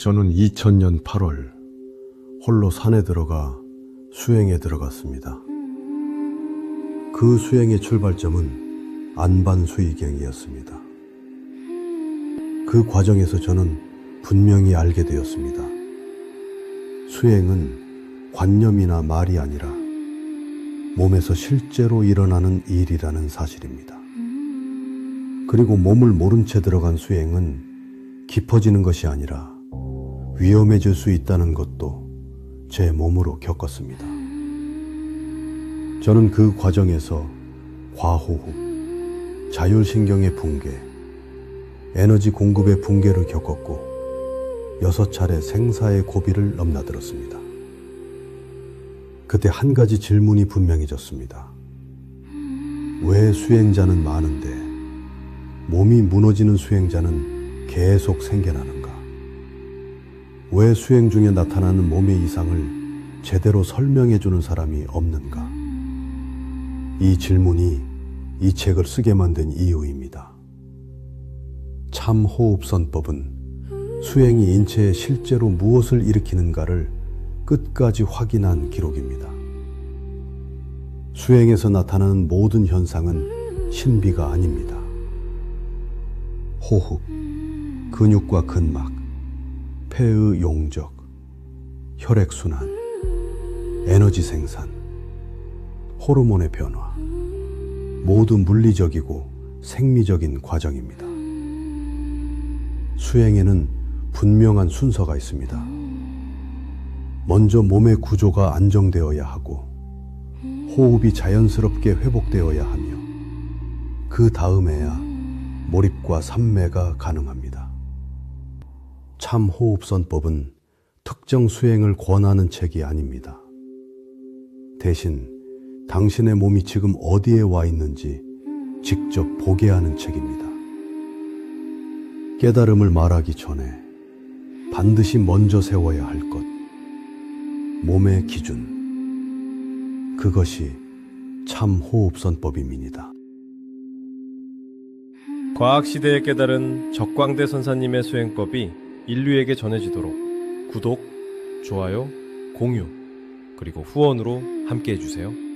저는 2000년 8월 홀로 산에 들어가 수행에 들어갔습니다. 그 수행의 출발점은 안반수의경이었습니다. 그 과정에서 저는 분명히 알게 되었습니다. 수행은 관념이나 말이 아니라 몸에서 실제로 일어나는 일이라는 사실입니다. 그리고 몸을 모른 채 들어간 수행은 깊어지는 것이 아니라 위험해질 수 있다는 것도 제 몸으로 겪었습니다. 저는 그 과정에서 과호흡, 자율신경의 붕괴, 에너지 공급의 붕괴를 겪었고 여섯 차례 생사의 고비를 넘나들었습니다. 그때 한 가지 질문이 분명해졌습니다. 왜 수행자는 많은데 몸이 무너지는 수행자는 계속 생겨나는가? 왜 수행 중에 나타나는 몸의 이상을 제대로 설명해 주는 사람이 없는가? 이 질문이 이 책을 쓰게 만든 이유입니다. 참 호흡선법은 수행이 인체에 실제로 무엇을 일으키는가를 끝까지 확인한 기록입니다. 수행에서 나타나는 모든 현상은 신비가 아닙니다. 호흡, 근육과 근막, 폐의 용적, 혈액순환, 에너지 생산, 호르몬의 변화, 모두 물리적이고 생리적인 과정입니다. 수행에는 분명한 순서가 있습니다. 먼저 몸의 구조가 안정되어야 하고, 호흡이 자연스럽게 회복되어야 하며, 그 다음에야 몰입과 삼매가 가능합니다. 참호흡선법은 특정 수행을 권하는 책이 아닙니다. 대신 당신의 몸이 지금 어디에 와 있는지 직접 보게 하는 책입니다. 깨달음을 말하기 전에 반드시 먼저 세워야 할 것, 몸의 기준. 그것이 참호흡선법입니다. 과학시대에 깨달은 적광대 선사님의 수행법이 인류에게 전해지도록 구독, 좋아요, 공유, 그리고 후원으로 함께 해주세요.